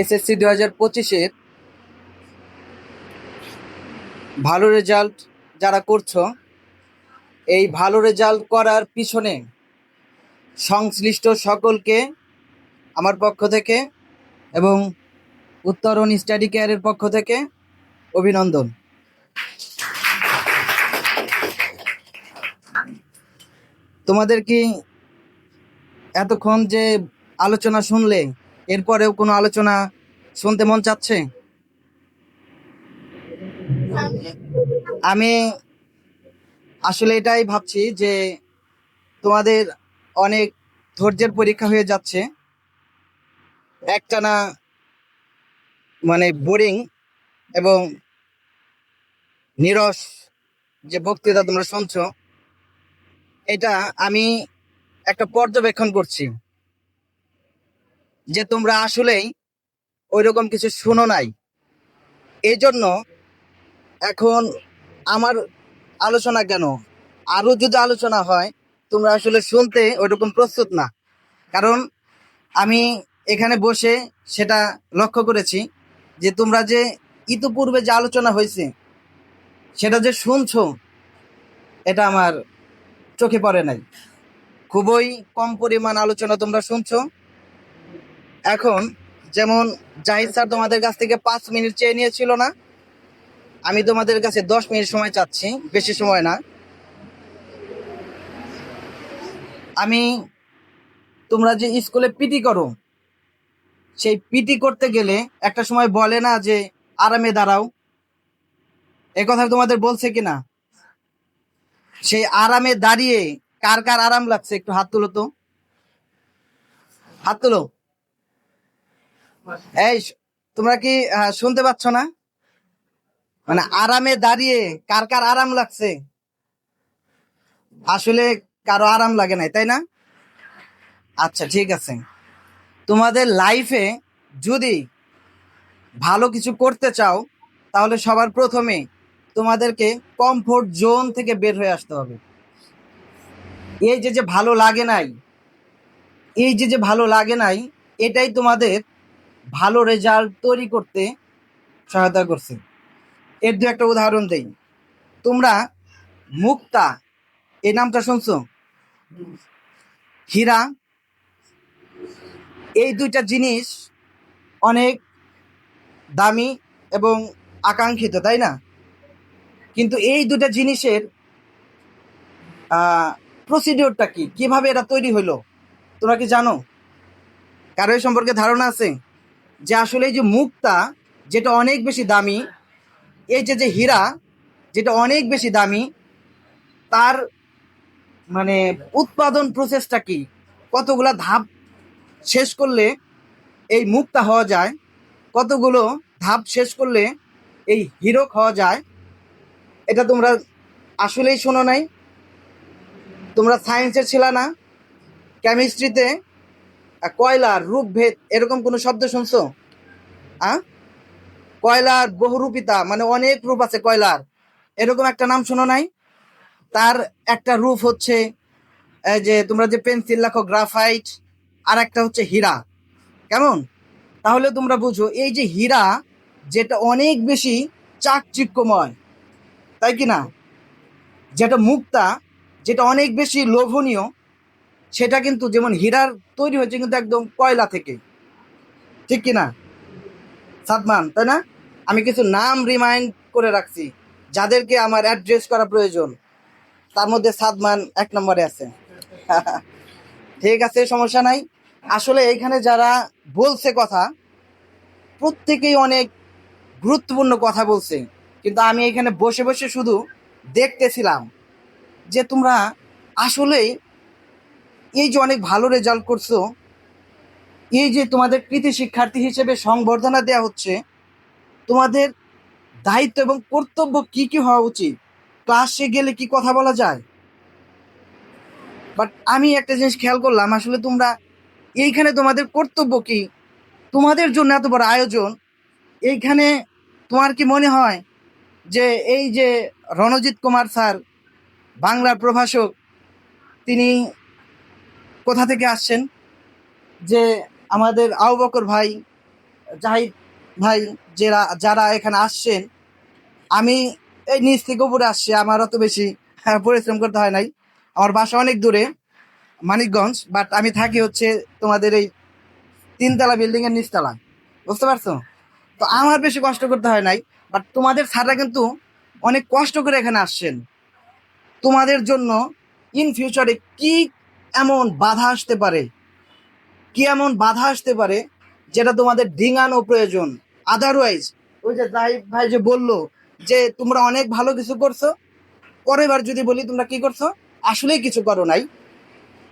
SSC দু হাজার পঁচিশের ভালো রেজাল্ট যারা করছ, এই ভালো রেজাল্ট করার পিছনে সংশ্লিষ্ট সকলকে আমার পক্ষ থেকে এবং উত্তরণ স্টাডি কেয়ারের পক্ষ থেকে অভিনন্দন। তোমাদের কি এতক্ষণ যে আলোচনা শুনলে এরপরেও কোনো আলোচনা শুনতে মন চাচ্ছে? আমি আসলে এটাই ভাবছি যে তোমাদের অনেক ধৈর্যের পরীক্ষা হয়ে যাচ্ছে। একটানা মানে বোরিং এবং নিরস যে বক্তৃতা তোমরা শুনছো, এটা আমি একটা পর্যবেক্ষণ করছি। যে তোমরা আসলেই ওইরকম কিছু শুনো নাই। এই জন্য এখন আমার আলোচনা কেন? আরও যদি আলোচনা হয়, তোমরা আসলে শুনতে ওইরকম প্রস্তুত না। কারণ আমি এখানে বসে সেটা লক্ষ্য করেছি যে তোমরা যে ইতিপূর্বে যে আলোচনা হয়েছে, সেটা যে শুনছো, এটা আমার চোখে পড়ে নাই। খুবই কম পরিমাণ আলোচনা তোমরা শুনছো। এখন যেমন জাহিদ স্যার তোমাদের কাছ থেকে পাঁচ মিনিট চেয়ে নিয়েছিল না, আমি তোমাদের কাছে দশ মিনিট সময় চাচ্ছি, বেশি সময় না। আমি তোমরা যে স্কুলে পিটি করো, সেই পিটি করতে গেলে একটা সময় বলে না যে আরামে দাঁড়াও। এ কথা তোমাদের বলছে কিনা? সেই আরামে দাঁড়িয়ে কার কার আরাম লাগছে একটু হাত তুলো তো। হাত তুলো। এই, তোমরা কি শুনতে পাচ্ছ না? মানে আরামে দাঁড়িয়ে কার কার আরাম লাগছে? আসলে কারও আরাম লাগে নাই, তাই না? আচ্ছা ঠিক আছে। তোমাদের লাইফে যদি ভালো কিছু করতে চাও, তাহলে সবার প্রথমে তোমাদেরকে কমফোর্ট জোন থেকে বের হয়ে আসতে হবে। এই যে যে ভালো লাগে নাই, এই যে যে ভালো লাগে নাই, এটাই তোমাদের ভালো রেজাল্ট তৈরি করতে সহায়তা করছে। এর দু একটা উদাহরণ দেই। তোমরা মুক্তা এই নামটা শুনছো? হীরা, এই দুইটা জিনিস অনেক দামি এবং আকাঙ্ক্ষিত তাই না? কিন্তু এই দুটা জিনিসের প্রসিডিওরটা কি? কীভাবে এটা তৈরি হলো তোমরা কি জানো? কারও সম্পর্কে ধারণা আছে? যে আসলে এই যে মুক্তা, যেটা অনেক বেশি দামি, এই যে যে হীরা, যেটা অনেক বেশি দামি, তার মানে উৎপাদন প্রসেসটা কি? কতগুলা ধাপ শেষ করলে এই মুক্তা হওয়া যায়? কতগুলো ধাপ শেষ করলে এই হিরক হওয়া যায়? এটা তোমরা আসলেই শোনো নাই। তোমরা সায়েন্সের ছিল না। কেমিস্ট্রিতে কয়লার রূপভেদ এরকম কোনো শব্দ শুনছো? আ? কয়লার বহুরূপিতা মানে অনেক রূপ আছে কয়লার। এরকম একটা নাম শোনো নাই? তার একটা রূপ হচ্ছে যে তোমরা যে পেন্সিল লেখো, গ্রাফাইট, আর একটা হচ্ছে হীরা। কেমন? তাহলে তোমরা বুঝো, এই যে হীরা, যেটা অনেক বেশি চাকচিক্যময়, তাই কি না? যেটা মুক্তা, যেটা অনেক বেশি লোভনীয় সেটা কিন্তু যেমন হীরার তৈরি হয়েছে কিন্তু একদম কয়লা থেকে। ঠিক কি না সাদমান, তাই না? আমি কিছু নাম রিমাইন্ড করে রাখছি, যাদেরকে আমার অ্যাড্রেস করা প্রয়োজন। তার মধ্যে সাদমান এক নম্বরে আছে। ঠিক আছে, সমস্যা নাই। আসলে এইখানে যারা বলছে কথা, প্রত্যেকেই অনেক গুরুত্বপূর্ণ কথা বলছে। কিন্তু আমি এখানে বসে বসে শুধু দেখতেছিলাম যে তোমরা আসলেই এই যে অনেক ভালো রেজাল্ট করছ, এই যে তোমাদের কৃতি শিক্ষার্থী হিসেবে সংবর্ধনা দেওয়া হচ্ছে, তোমাদের দায়িত্ব এবং কর্তব্য কি কি হওয়া উচিত? ক্লাসে গেলে কি কথা বলা যায়? বাট আমি একটা জিনিস খেয়াল করলাম, আসলে তোমরা এইখানে তোমাদের কর্তব্য কি? তোমাদের জন্য এত বড় আয়োজন। এইখানে তোমার কি মনে হয় যে এই যে রণজিৎ কুমার স্যার, বাংলার প্রভাষক, তিনি কোথা থেকে আসছেন? যে আমাদের আউ বকর ভাই জাহিদ ভাই যারা যারা এখানে আসছেন আমি এই নিচ থেকে উপরে আসছি আমার অত বেশি হ্যাঁ, পরিশ্রম করতে হয় নাই। আমার বাসা অনেক দূরে মানিকগঞ্জ বাট আমি থাকি হচ্ছে তোমাদের এই তিনতলা বিল্ডিং এর নিচতলা। বুঝতে পারছ? তো আমার বেশি কষ্ট করতে হয় নাই বাট তোমাদের স্যাররা কিন্তু অনেক কষ্ট করে এখানে আসছেন। তোমাদের জন্য ইন ফিউচারে কি এমন বাধা আসতে পারে? কি এমন বাধা আসতে পারে যেটা তোমাদের ডিঙানো প্রয়োজন? আদারওয়াইজ ওই যে জাহিদ ভাই যে বলল যে তোমরা অনেক ভালো কিছু করছ, পরের যদি বলি তোমরা কি করছ? আসলেই কিছু করো নাই,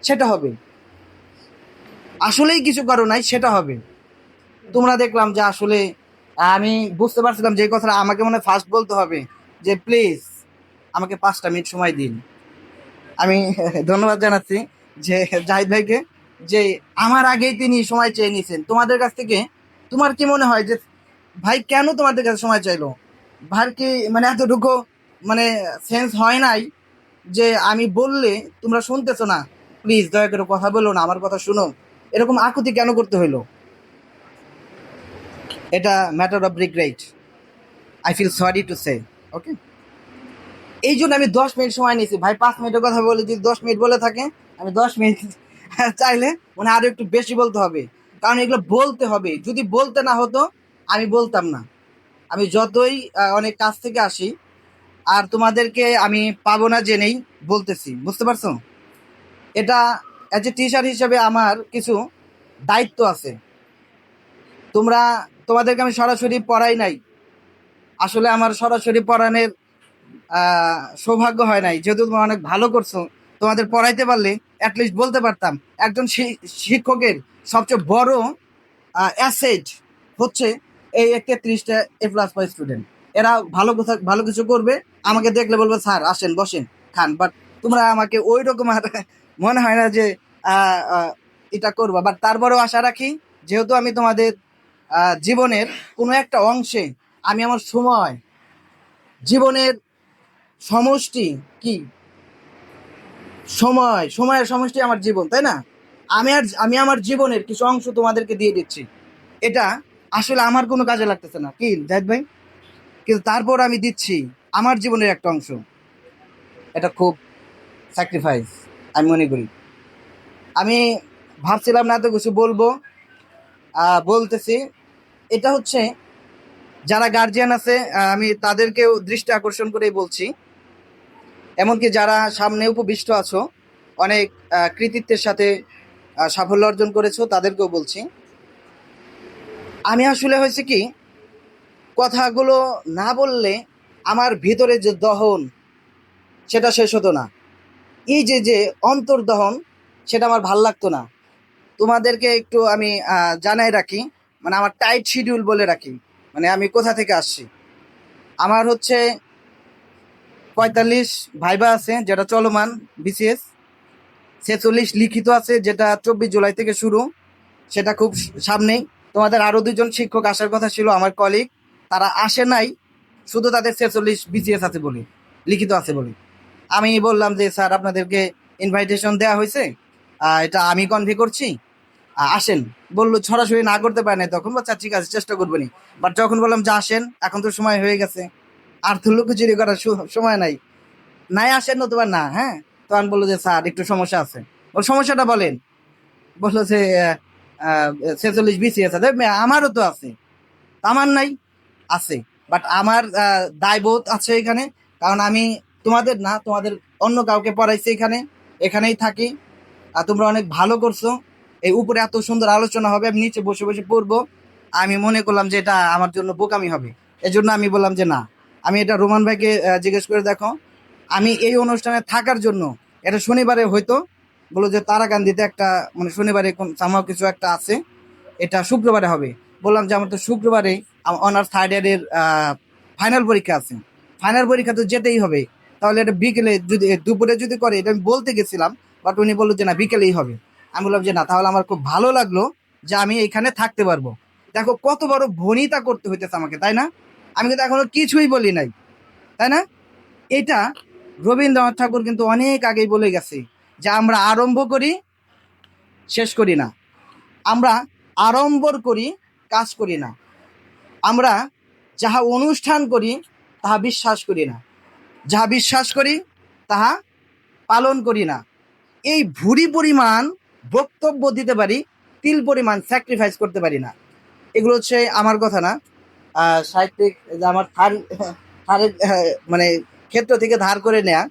সেটা হবে। আসলেই কিছু করো নাই, সেটা হবে। তোমরা দেখলাম যে আসলে, আমি বুঝতে পারছিলাম যে কথাটা আমাকে মনে ফার্স্ট বলতে হবে যে প্লিজ আমাকে পাঁচটা মিনিট সময় দিন। আমি ধন্যবাদ জানাচ্ছি। যে জাহিদ ভাইকে, যে আমার আগেই তিনি সময় চেয়ে নিয়েছেন তোমাদের কাছ থেকে তোমার কি মনে হয় যে, ভাই কেন তোমাদের কাছে সময় চাইলো? ভাই কি মানে এতটুকু মানে সেন্স হয় নাই যে আমি বললে তোমরা শুনতেছো না? প্লিজ দয়া করে কথা বলো না, আমার কথা শুনো। এরকম আকুতি কেন করতে হইল? এটা matter of regret I feel sorry to say okay এই জন্য আমি দশ মিনিট সময় নিয়েছি। ভাই, পাঁচ মিনিটের কথা বলে যদি দশ মিনিট বলে থাকে আমি দশ মিনিট চাইলে মানে আরও একটু বেশি বলতে হবে। কারণ এগুলো বলতে হবে। যদি বলতে না হতো, আমি বলতাম না। আমি যতই অনেক কাছ থেকে আসি, আর তোমাদেরকে আমি পাবো না জেনেই বলতেছি। বুঝতে পারছ? এটা অ্যাজ এ টিচার হিসেবে আমার কিছু দায়িত্ব আছে। তোমরা, তোমাদেরকে আমি সরাসরি পড়াই নাই। আসলে আমার সরাসরি পড়ানোর সৌভাগ্য হয় নাই। যেহেতু তোমরা অনেক ভালো করছ তোমাদের পড়াইতে পারলে অ্যাটলিস্ট বলতে পারতাম, একজন শিক্ষকের সবচেয়ে বড় অ্যাসেট হচ্ছে এই তেত্রিশটা এ প্লাস পাই স্টুডেন্ট এরা ভালো কথা, ভালো কিছু করবে, আমাকে দেখলে বলবে, স্যার, আসেন, বসেন, খান। বাট তোমরা আমাকে ওই রকম আর মনে হয় না যে এটা করবা। বাট তারপরেও আশা রাখি, যেহেতু আমি তোমাদের জীবনের কোনো একটা অংশে আমি আমার সময়, জীবনের সমষ্টি কি সময়, সময়ের সমষ্টি আমার জীবন, তাই না? আমি আর, আমি আমার জীবনের কিছু অংশ তোমাদেরকে দিয়ে দিচ্ছি। এটা আসলে আমার কোনো কাজে লাগতেছে না। কি, জাহিদ ভাই? কিন্তু তারপর আমি দিচ্ছি আমার জীবনের একটা অংশ। এটা খুব স্যাক্রিফাইস আমি মনে করি। আমি ভাবছিলাম না এত কিছু বলব বলতেছি। এটা হচ্ছে, যারা গার্জিয়ান আছে আমি তাদেরকেও দৃষ্টি আকর্ষণ করেই বলছি। এমনকি যারা সামনে উপবিষ্ট আছো, অনেক কৃতিত্বের সাথে সাফল্য অর্জন করেছ, তাদেরকেও বলছি। আমি আসলে হয়েছে কি, কথাগুলো না বললে আমার ভিতরে যে দহন, সেটা শেষ হতো না। এই যে যে অন্তর্দহন, সেটা আমার ভালো লাগতো না। তোমাদেরকে একটু আমি জানাই রাখি মানে আমার টাইট শিডিউল বলে রাখি মানে আমি কোথা থেকে আসছি? আমার হচ্ছে পঁয়তাল্লিশ ভাইবা আছে, যেটা চলমান বিসিএস। ছেচল্লিশ লিখিত আছে, যেটা চব্বিশ জুলাই থেকে শুরু। সেটা খুব সামনেই। তোমাদের আরও দুজন শিক্ষক আসার কথা ছিল, আমার কলিগ তারা আসে নাই, শুধু তাদের ছেচল্লিশ বিসিএস আছে বলে, লিখিত আছে বলে। আমি বললাম যে, স্যার, আপনাদেরকে ইনভাইটেশন দেওয়া হয়েছে। এটা আমি কনভি করছি। আসেন। বলল, সরাসরি না করতে পারে না তখন, বাচ্চা ঠিক আছে, চেষ্টা করব নি বাট যখন বললাম যে, আসেন, এখন তো সময় হয়ে গেছে। আর তো লুকোচুরি করার সময় নাই। নাই আসেন নতুবা না হ্যাঁ? তখন বলল যে, স্যার, একটু সমস্যা আছে। ওর সমস্যাটা বলেন। বলল যে ছেচল্লিশ বিসিএস আছে। আমারও তো আছে। আমার নাই, আছে। বাট আমার দায়বোধ আছে এখানে। কারণ আমি তোমাদের না, তোমাদের অন্য কাউকে পড়াইছি এখানে। এখানেই থাকি। আর তোমরা অনেক ভালো করছ। এই উপরে এত সুন্দর আলোচনা হবে, আমি নিচে বসে বসে পড়ব। আমি মনে করলাম যে, এটা আমার জন্য বোকামি হবে। এজন্য আমি বললাম যে, না। আমি এটা রোমান ভাইকে জিজ্ঞেস করে দেখো, আমি এই অনুষ্ঠানে থাকার জন্য, এটা শনিবারে হয়তো, বলো যে তারাকান্দিতে একটা মানে শনিবারে কোন সামাও কিছু একটা আছে, এটা শুক্রবারে হবে। বললাম যে আমার তো শুক্রবারে অনার্স থার্ড ইয়ারের ফাইনাল পরীক্ষা আছে। ফাইনাল পরীক্ষা তো যেতেই হবে। তাহলে এটা বিকেলে যদি দুপুরে যদি করে, এটা আমি বলতে গেছিলাম বাট উনি বলল যে না, বিকেলেই হবে। আমি বললাম যে না, তাহলে আমার খুব ভালো লাগল যে আমি এখানে থাকতে পারব। দেখো, কত বড় ভনিতা করতে হইতেছে আমাকে, তাই না? আমি কিন্তু এখনও কিছুই বলি নাই, তাই না? এটা রবীন্দ্রনাথ ঠাকুর কিন্তু অনেক আগেই বলে গেছে যে আমরা আরম্ভ করি, শেষ করি না। আমরা আড়ম্বর করি, কাজ করি না। আমরা যাহা অনুষ্ঠান করি, তাহা বিশ্বাস করি না। যাহা বিশ্বাস করি, তাহা পালন করি না। এই ভুরি পরিমাণ বক্তব্য দিতে পারি, তিল পরিমাণ স্যাক্রিফাইস করতে পারি না। এগুলো হচ্ছে আমার কথা না। সাহিত্যিক আমার থার থারের মানে ক্ষেত্র থেকে ধার করে নেয়া,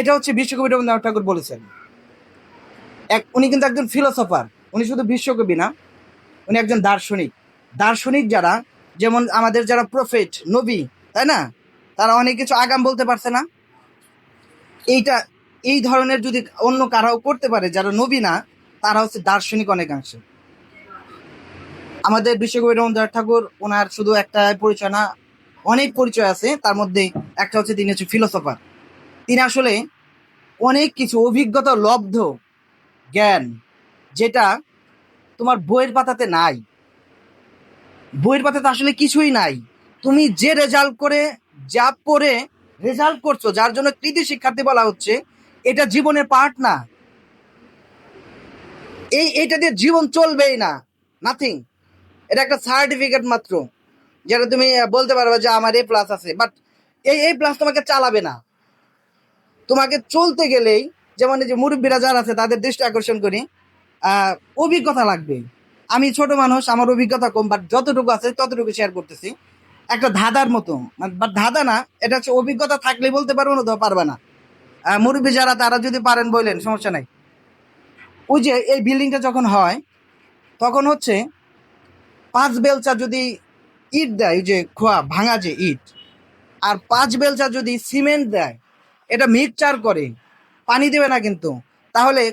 এটা হচ্ছে বিশ্বকবি রবীন্দ্রনাথ ঠাকুর বলেছেন। এক, উনি কিন্তু একজন ফিলোসফার উনি শুধু বিশ্বকবি না, উনি একজন দার্শনিক। দার্শনিক যারা, যেমন আমাদের যারা প্রফেট নবী, তাই না? তারা অনেক কিছু আগাম বলতে পারছে না। এইটা, এই ধরনের যদি অন্য কারাও করতে পারে, যারা নবী না, তারা হচ্ছে দার্শনিক অনেকাংশে। আমাদের বিশ্বকবি রবীন্দ্রনাথ ঠাকুর, ওনার শুধু একটা পরিচয় না, অনেক পরিচয় আছে। তার মধ্যে একটা হচ্ছে তিনি হচ্ছে ফিলোসফার তিনি আসলে অনেক কিছু অভিজ্ঞতা, লব্ধ, জ্ঞান, যেটা তোমার বইয়ের পাতাতে নাই। বইয়ের পাতাতে আসলে কিছুই নাই। তুমি যে রেজাল্ট করে, যা পড়ে রেজাল্ট করছ, যার জন্য কৃতি শিক্ষার্থী বলা হচ্ছে, এটা জীবনের পার্ট না। এই, এটা দিয়ে জীবন চলবেই না। নাথিং এটা একটা সার্টিফিকেট মাত্র, যেটা তুমি বলতে পারবে যে আমার এ প্লাস আছে। বাট এই এই প্লাস তোমাকে চালাবে না। তোমাকে চলতে গেলেই, যেমন যে মুরব্বীরা যারা আছে, তাদের দৃষ্টি আকর্ষণ করি অভিজ্ঞতা লাগবে। আমি ছোট মানুষ, আমার অভিজ্ঞতা কম বাট যতটুকু আছে, ততটুকু শেয়ার করতেছি। একটা ধাঁধার মতো। বাট ধাঁধা না, এটা হচ্ছে অভিজ্ঞতা থাকলে বলতে পারব না তো পারবে না। মুরব্বী যারা, তারা যদি পারেন বললেন সমস্যা নাই। ওই যে এই বিল্ডিংটা যখন হয়, তখন হচ্ছে পাঁচ বেলচা যদি ইট দেয় ওই যে খোয়া ভাঙা যে ইট আর পাঁচ বেলচা যদি সিমেন্ট দেয় এটা মিক্সচার করে পানি দেবে না কিন্তু। তাহলে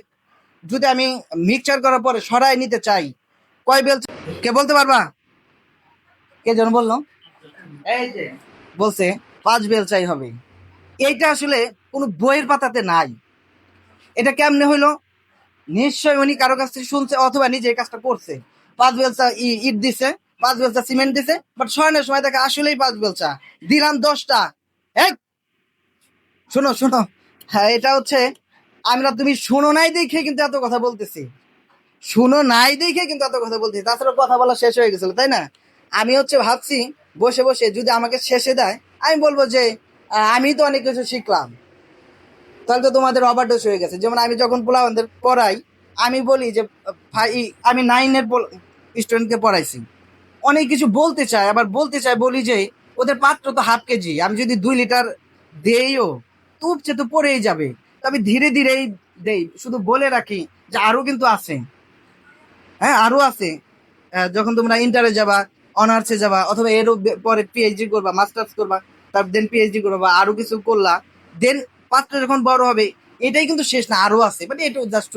যদি আমি মিক্সচার করার পরে সরাই নিতে চাই কয় বেলচা কে বলতে পারবা? কে যেন বলল? এই যে। বলছে পাঁচ বেলচাই হবে। এইটা আসলে কোনো বইয়ের পাতাতে নাই। এটা কেমনে হইল? নিশ্চয় উনি কারও কাছ থেকে শুনছে অথবা নিজে এই কাজটা করছে। পাঁচ বেলচা ইট দিছে, পাঁচ বেলচা সিমেন্ট দিছে বাট সয়নের সময় দেখে আসলেই পাঁচ বেলচা দিলাম দশটা। এক শোনো শোনো। হ্যাঁ এটা হচ্ছে, আমরা তুমি শোনো নাই দেখে কিন্তু এত কথা বলতেছি। শুনো নাই দেখে কিন্তু এত কথা বলতেছি। তাছাড়া কথা বলা শেষ হয়ে গেছিল, তাই না? আমি হচ্ছে ভাবছি, বসে বসে যদি আমাকে শেষে দেয়, আমি বলব যে আমি তো অনেক কিছু শিখলাম। তাহলে তো তোমাদের ওভারডোজ হয়ে গেছে। যেমন আমি যখন পোলাওয়ানদের পড়াই, আমি বলি যে আমি নাইনের স্টুডেন্টকে পড়াইছি। অনেক কিছু বলতে চাই আবার বলতে চাই বলি যে, ওদের পাত্র তো হাফ কেজি, আমি যদি দুই লিটার দেইও তো উপচে তো পড়েই যাবে। আমি ধীরে ধীরেই দেই, শুধু বলে রাখি যে আরও কিন্তু আছে। হ্যাঁ আরও আছে। যখন তোমরা ইন্টারে যাবা অনার্সে যাবা, অথবা এরও পরে পিএইচডি করবা মাস্টার্স করবা তারপর দেন পিএইচডি করবা আরও কিছু করলা দেন পাত্র যখন বড় হবে, এটাই কিন্তু শেষ না, আরও আছে। মানে এটা জাস্ট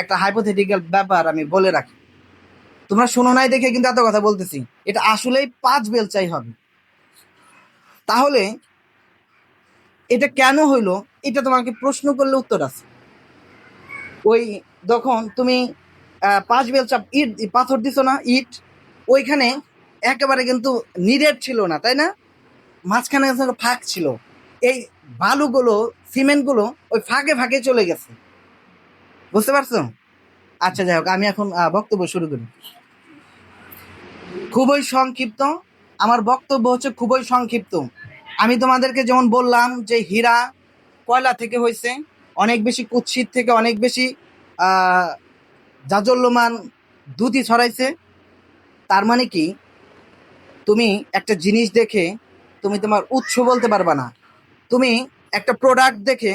একটা হাইপোথেটিক্যাল ব্যাপার আমি বলে রাখি। তোমরা শোনো নাই দেখে কিন্তু এত কথা বলতেছি। এটা আসলেই পাঁচ বেলচাই হবে। তাহলে এটা কেন হইল? এটা তোমাকে প্রশ্ন করলে উত্তর আছে। ওই যখন তুমি পাঁচ বেলচা ইট, পাথর দিছো না, ইট, ওইখানে একেবারে কিন্তু নিরেট ছিল না, তাই না? মাঝখানে ফাঁক ছিল। এই বালুগুলো, সিমেন্টগুলো ওই ফাঁকে ফাঁকে চলে গেছে। বুঝতে পারছ? আচ্ছা যাই হোক, আমি এখন বক্তব্য শুরু করি। খুবই সংক্ষিপ্ত। আমার বক্তব্য হচ্ছে খুবই সংক্ষিপ্ত। আমি তোমাদেরকে যেমন বললাম যে হীরা কয়লা থেকে হয়েছে, অনেক বেশি কুৎসিত থেকে অনেক বেশি জাজল্যমান দুধই ছড়াইছে। তার মানে কি? তুমি একটা জিনিস দেখে তুমি তোমার উৎস বলতে পারবা না। তুমি একটা প্রোডাক্ট দেখে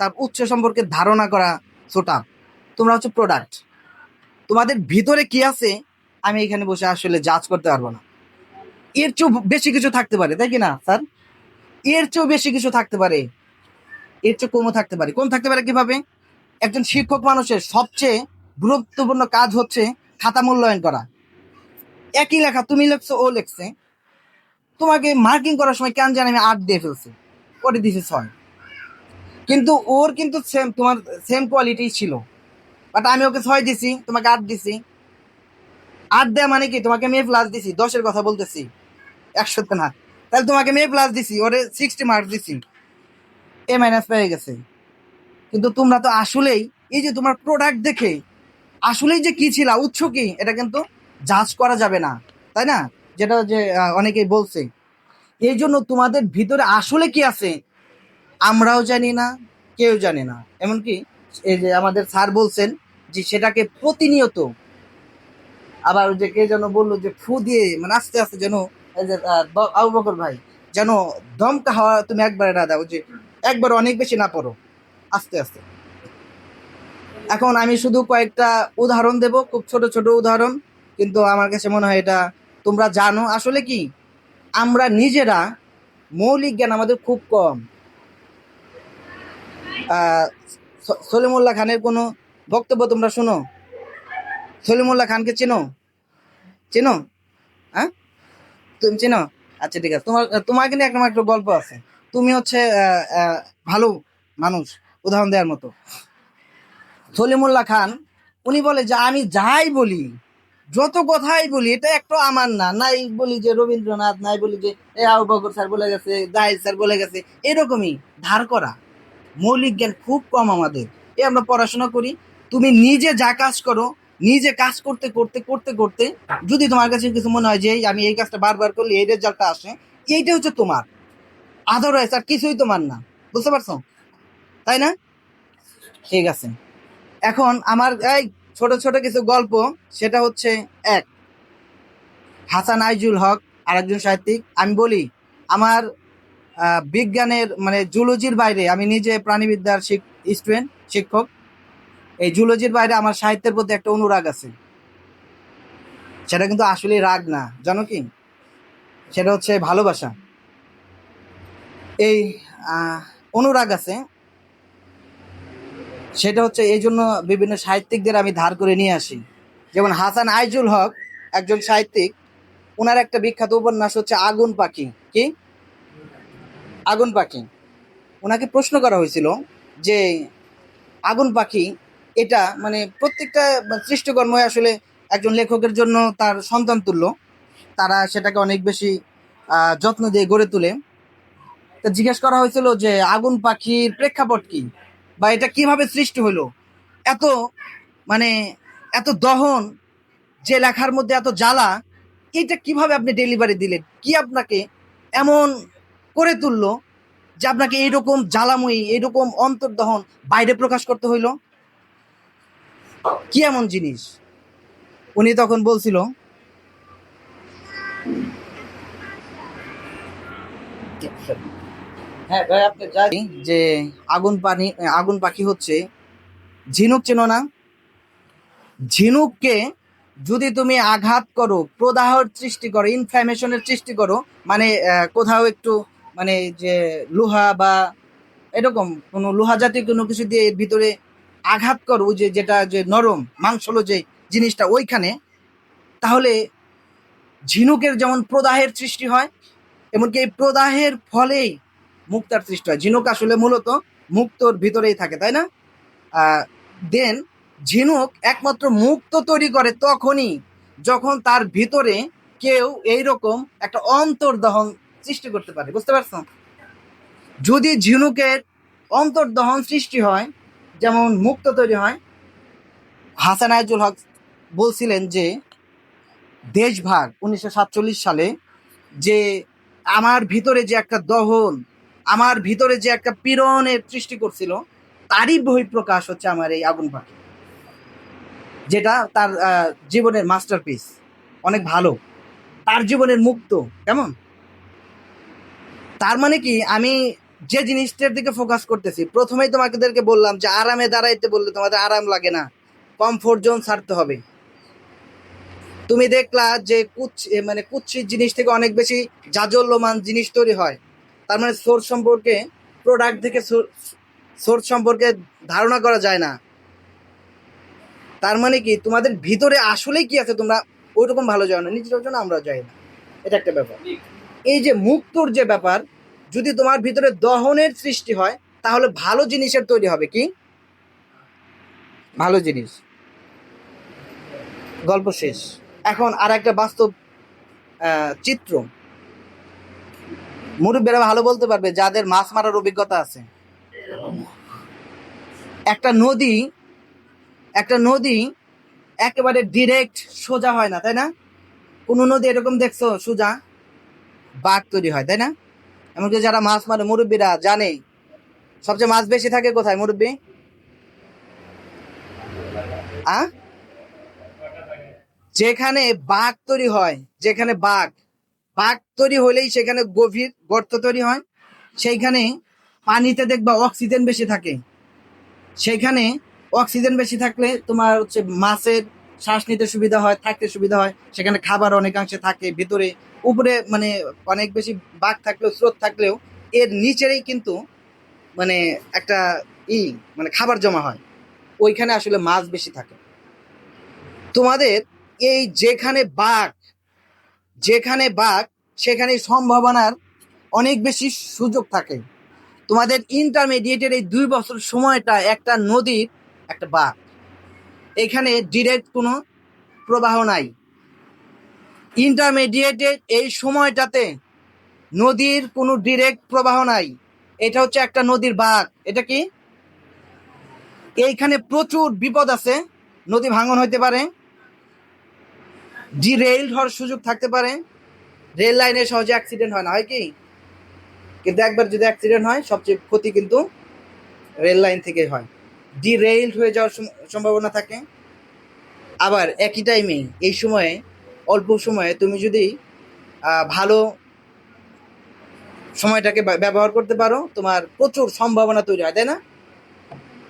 তার উৎস সম্পর্কে ধারণা করা ছোটা তোমরা হচ্ছে প্রোডাক্ট তোমাদের ভিতরে কি আছে, আমি এখানে বসে আসলে জাজ করতে পারব না। এর চেয়েও বেশি কিছু থাকতে পারে, তাই কি না, স্যার? এর চেয়েও বেশি কিছু থাকতে পারে। এর চেয়ে কমও থাকতে পারে। কম থাকতে পারে কীভাবে? একজন শিক্ষক মানুষের সবচেয়ে গুরুত্বপূর্ণ কাজ হচ্ছে খাতা মূল্যায়ন করা। একই লেখা তুমি লিখছো, ও লেখছে। তোমাকে মার্কিং করার সময় কেন জানি আমি আট দিয়ে ফেলছি। করে দিছে ছয় কিন্তু ওর কিন্তু সেম তোমার সেম কোয়ালিটি ছিল। বাট আমি ওকে ছয় দিছি, তোমাকে আট দিছি। আট দেয়া মানে কি? তোমাকে আমি প্লাস দিছি, দশের কথা বলতেছি। একশোতে না। তাহলে তোমাকে আমি প্লাস দিছি, ওরে সিক্সটি মার্কস দিছি। এ মাইনাস পেয়ে গেছে। কিন্তু তোমরা তো আসলেই, এই যে তোমার প্রোডাক্ট দেখে, আসলেই যে কি ছিল, উৎস কি, এটা কিন্তু জাজ করা যাবে না। তাই না? যেটা যে অনেকেই বলছে। এই জন্য তোমাদের ভিতরে আসলে কি আছে, আমরাও জানি না, কেউ জানে না। এমনকি এই যে আমাদের স্যার বলছেন যে সেটাকে প্রতিনিয়ত আবার যে কে যেন বলল যে ফু দিয়ে মানে আস্তে আস্তে যেন আবু বকর ভাই, যেন দমকা হাওয়া তুমি একবারে না দাও, যে একবার অনেক বেশি না পড়ো, আস্তে আস্তে। এখন আমি শুধু কয়েকটা উদাহরণ দেব, খুব ছোট ছোট উদাহরণ, কিন্তু আমার কাছে মনে হয় এটা তোমরা জানো। আসলে কি, আমরা নিজেরা মৌলিক জ্ঞান আমাদের খুব কম। সলিমুল্লাহ খানের কোনো বক্তব্য তোমরা শোনো। সলিমুল্লাহ খানকে চেনো? চেনো? হ্যাঁ? তুমি চেনো? আচ্ছা ঠিক আছে। তোমার তোমার কিন্তু একটা একটা গল্প আছে। তুমি হচ্ছে ভালো মানুষ, উদাহরণ দেওয়ার মতো। সলিমুল্লাহ খান, উনি বলে যে, আমি যাই বলি, যত কথাই বলি, এটা একটা আমার না। নাই বলি যে, রবীন্দ্রনাথ, নাই বলি যে, এ আবু স্যার বলে গেছে দাহিদ স্যার বলে গেছে, এরকমই ধার করা। মৌলিক জ্ঞান খুব কম আমাদের। এ আমরা পড়াশোনা করি তুমি নিজে যা কাজ করো, নিজে কাজ করতে করতে করতে করতে, যদি তোমার কাছে কিছু মনে হয় যে আমি এই কাজটা বারবার করলে এই রেজাল্টটা আসে, এইটা হচ্ছে তোমার। আদারওয়াইজ আর কিছুই তোমার না। বুঝতে পারছ? তাই না? ঠিক আছে। এখন আমার এই ছোট ছোট কিছু গল্প, সেটা হচ্ছে এক। হাসান আইজুল হক, আরেকজন সাহিত্যিক। আমি বলি, আমার বিজ্ঞানের মানে জুলজির বাইরে, আমি নিজে প্রাণীবিদ্যার স্টুডেন্ট শিক্ষক। এই জুলজির বাইরে আমার সাহিত্যের প্রতি একটা অনুরাগ আছে। সেটা কিন্তু আসলে রাগ না, জানো কি? সেটা হচ্ছে ভালোবাসা। এই অনুরাগ আছে। সেটা হচ্ছে এই জন্য বিভিন্ন সাহিত্যিকদের আমি ধার করে নিয়ে আসি। যেমন হাসান আইজুল হক, একজন সাহিত্যিক ওনার একটা বিখ্যাত উপন্যাস হচ্ছে আগুন পাখি। কি? আগুন পাখি। ওনাকে প্রশ্ন করা হয়েছিল যে, আগুন পাখি এটা মানে প্রত্যেকটা সৃষ্টিকর্মই আসলে একজন লেখকের জন্য তার সন্তান তুল্য। তারা সেটাকে অনেক বেশি যত্ন দিয়ে গড়ে তোলে। তা জিজ্ঞেস করা হয়েছিল যে আগুন পাখির প্রেক্ষাপট কি? বা এটা কীভাবে সৃষ্টি হলো এত মানে এত দহন, যে লেখার মধ্যে এত জ্বালা এটা কীভাবে আপনি ডেলিভারি দিলেন? কি আপনাকে এমন করে তুললো যে আপনাকে এইরকম জ্বালাময়ী, এইরকম অন্তর্দহন বাইরে প্রকাশ করতে হইল? কি এমন জিনিস? উনি তখন বলছিল হ্যাঁ ভাই আপনি জানি যে আগুন পানি আগুন পাখি হচ্ছে ঝিনুক চেনো না? ঝিনুককে যদি তুমি আঘাত করো প্রদাহর সৃষ্টি করো ইনফ্ল্যামেশনের সৃষ্টি করো মানে কোথাও একটু মানে যে লোহা বা এরকম কোনো লোহা জাতীয় কোনো কিছু দিয়ে এর ভিতরে আঘাত করো ওই যে যেটা যে নরম, মাংসলো যে জিনিসটা ওইখানে, তাহলে ঝিনুকের যেমন প্রদাহের সৃষ্টি হয়, এমনকি এই প্রদাহের ফলেই মুক্তার সৃষ্টি হয়। ঝিনুক আসলে মূলত মুক্তর ভিতরেই থাকে, তাই না? দেন ঝিনুক একমাত্র মুক্ত তৈরি করে তখনই যখন তার ভিতরে কেউ এই রকম একটা অন্তর্দহন সৃষ্টি করতে পারে। বুঝতে পারছ? যদি ঝিনুকের অন্তর্দহন সৃষ্টি হয় যেমন মুক্ত তৈরি হয়। হাসান আইজুল হক বলছিলেন যে, দেশভাগ উনিশশো সাতচল্লিশ সালে যে আমার ভিতরে যে একটা দহন, আমার ভিতরে যে একটা পীড়নের সৃষ্টি করছিল, তারই বহিঃপ্রকাশ হচ্ছে আমার এই আগুন পাখি। যেটা তার জীবনের মাস্টারপিস অনেক ভালো। তার জীবনের মুক্ত, কেমন? তার মানে কি, আমি যে জিনিসটার দিকে ফোকাস করতেছি, প্রথমেই তোমাদেরকে বললাম যে আরামে দাঁড়াইতে বললে তোমাদের আরাম লাগে না। কমফোর্ট জোন ছাড়তে হবে। তুমি দেখলা যে কুচ মানে কুচ্ছির জিনিস থেকে অনেক বেশি জাজল্যমান জিনিস তৈরি হয়। তার মানে সোর্স সম্পর্কে প্রোডাক্ট থেকে সোর্স সম্পর্কে ধারণা করা যায় না। তার মানে কি, তোমাদের ভিতরে আসলেই কি আছে তোমরা ওইরকম ভালো জানো না নিজের জন্য আমরা যাই না। এটা একটা ব্যাপার। এই যে মুক্তর যে ব্যাপার যদি তোমার ভিতরে দহনের সৃষ্টি হয়, তাহলে ভালো জিনিসের তৈরি হবে কি? ভালো জিনিস। গল্প শেষ। এখন আর একটা বাস্তব চিত্র। মুরব্বীরা ভালো বলতে পারবে, যাদের মাছ মারার অভিজ্ঞতা আছে। একটা নদী একটা নদী একেবারে ডিরেক্ট সোজা হয় না, তাই না? কোন নদী এরকম দেখছ, সোজা বাঘ তৈরি হয়, তাই না? এমনকি যারা মাছ মারে, মুরব্বীরা জানে। সবচেয়ে মাছ বেশি থাকে কোথায়, মুরব্বী? যেখানে বাঘ তৈরি হয়, যেখানে বাঘ। বাঘ তৈরি হলেই সেখানে গভীর গর্ত তৈরি হয়, সেইখানে পানিতে দেখবা অক্সিজেন বেশি থাকে। সেইখানে অক্সিজেন বেশি থাকলে তোমার হচ্ছে মাছের শ্বাস নিতে সুবিধা হয়, থাকতে সুবিধা হয়, সেখানে খাবার অনেকাংশে থাকে, ভিতরে উপরে মানে অনেক বেশি বাঘ থাকলেও, স্রোত থাকলেও এর নিচেরেই কিন্তু মানে একটা ই মানে খাবার জমা হয়। ওইখানে আসলে মাছ বেশি থাকে। তোমাদের এই যেখানে বাঘ যেখানে বাঘ সেখানে সম্ভাবনার অনেক বেশি সুযোগ থাকে। তোমাদের ইন্টারমিডিয়েটের এই দুই বছর সময়টা একটা নদীর একটা বাঘ। এখানে ডিরেক্ট কোনো প্রবাহ নাই। ইন্টারমিডিয়েটের এই সময়টাতে নদীর কোনো ডিরেক্ট প্রবাহ নাই। এটা হচ্ছে একটা নদীর বাঘ এটা কি? এইখানে প্রচুর বিপদ আছে। নদী ভাঙন হইতে পারে। ডিরেইল হওয়ার সুযোগ থাকতে পারে। রেল লাইনে সহজে অ্যাক্সিডেন্ট হয় না, হয় কি? কিন্তু একবার যদি অ্যাক্সিডেন্ট হয়, সবচেয়ে ক্ষতি কিন্তু রেল লাইন থেকে হয়। ডিরেইল হয়ে যাওয়ার সম্ভাবনা থাকে। আবার একই টাইমে এই সময়ে, অল্প সময়ে তুমি যদি ভালো সময়টাকে ব্যা- ব্যবহার করতে পারো, তোমার প্রচুর সম্ভাবনা তৈরি হয়, তাই না?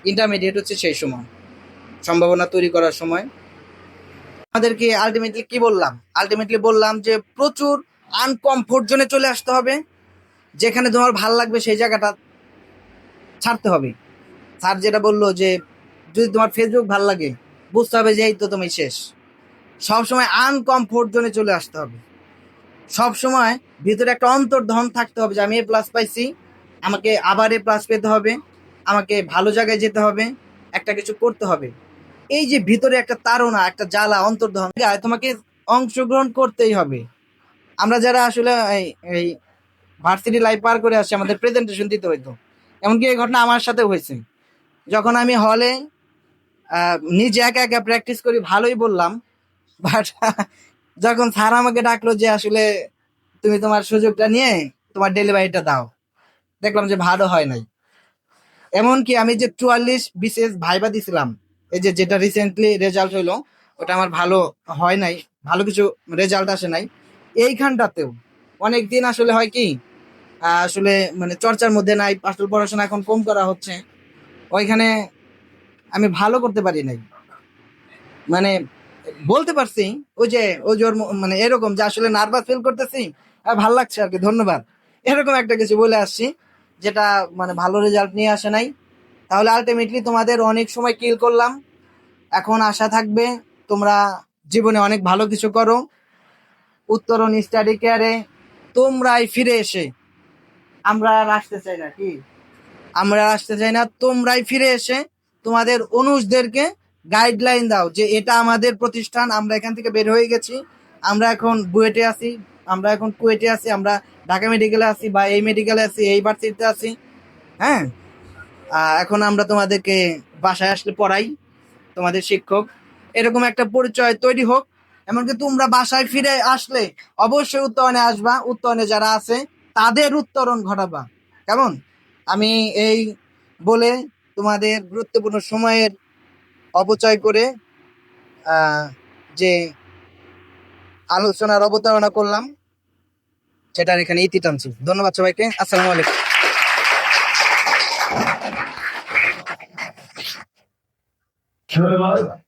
ইন্টারমিডিয়েট হচ্ছে সেই সময়, সম্ভাবনা তৈরি করার সময়। আমাদেরকে আলটিমেটলি কি বললাম? আলটিমেটলি বললাম যে প্রচুর আনকমফোর্ট জোনে চলে আসতে হবে, যেখানে তোমার ভালো লাগবে সেই জায়গাটা ছাড়তে হবে। স্যার যেটা বলল যে, যদি তোমার ফেসবুক ভালো লাগে, বুঝতে হবে যে এই তো তুমি শেষ। সবসময় আনকমফোর্ট জোনে চলে আসতে হবে। সব সময় ভিতরে একটা অন্তর্ধন থাকতে হবে যে, আমি এ প্লাস পাইছি, আমাকে আবার এ প্লাস পেতে হবে, আমাকে ভালো জায়গায় যেতে হবে, একটা কিছু করতে হবে। এই যে ভিতরে একটা তাড়না, একটা জ্বালা, অন্তর্ধন তোমাকে অংশগ্রহণ করতেই হবে। আমরা যারা আসলে এই ভার্সিটি লাইফ পার করে আসছি আমাদের প্রেজেন্টেশন দিতে হইতো। এমনকি এই ঘটনা আমার সাথে হয়েছে। যখন আমি হলে নিজে একা একা প্র্যাকটিস করি, ভালোই বললাম। বাট যখন স্যার আমাকে ডাকলো যে আসলে তুমি তোমার সুযোগটা নিয়ে তোমার ডেলিভারিটা দাও। দেখলাম যে ভালো হয় নাই। এমনকি আমি যে চুয়াল্লিশ বিশেষ ভাইবা দিছিলাম, এই যে যেটা রিসেন্টলি রেজাল্ট হইল, ওটা আমার ভালো হয় নাই, ভালো কিছু রেজাল্ট আসে নাই। এইখানটাতেও অনেক দিন আসলে হয় কি আসলে মানে চর্চার মধ্যে নাই, আসলে পড়াশোনা এখন কম করা হচ্ছে। ওইখানে আমি ভালো করতে পারি নাই। মানে বলতে পারছি, ওই যে, ওই ওর মানে এরকম যে আসলে নার্ভাস ফিল করতেছি, আর ভালো লাগছে আর কি, ধন্যবাদ। এরকম একটা কিছু বলে আসছি, যেটা মানে ভালো রেজাল্ট নিয়ে আসে নাই। তাহলে আলটিমেটলি তোমাদের অনেক সময় কিল করলাম। এখন আশা থাকবে তোমরা জীবনে অনেক ভালো কিছু করো। উত্তরণ স্টাডি কেয়ারে তোমরাই ফিরে এসে, আমরা আর আসতে চাই না কি? আমরা আসতে চাই না, তোমরাই ফিরে এসে তোমাদের অনুষদেরকে গাইডলাইন দাও যে এটা আমাদের প্রতিষ্ঠান, আমরা এখান থেকে বের হয়ে গেছি, আমরা এখন বুয়েটে আছি, আমরা এখন কুয়েটে আছি, আমরা ঢাকা মেডিকেলে আছি বা এই মেডিকেলে আছি, এই ভার্সিটিতে আছি হ্যাঁ? এখন আমরা তোমাদেরকে বাসায় আসলে পড়াই, তোমাদের শিক্ষক। এরকম একটা পরিচয় তৈরি হোক, এমনকি তোমরা বাসায় ফিরে আসলে অবশ্যই উত্তরণে আসবা, উত্তরণে যারা আছে, তাদের উত্তরণ ঘটাবা। কেমন? আমি এই বলে তোমাদের গুরুত্বপূর্ণ সময়ের অপচয় করে যে আলোচনার অবতারণা করলাম, সেটার এখানে ইতি টানছি। ধন্যবাদ সবাইকে। আসসালামু আলাইকুম। var.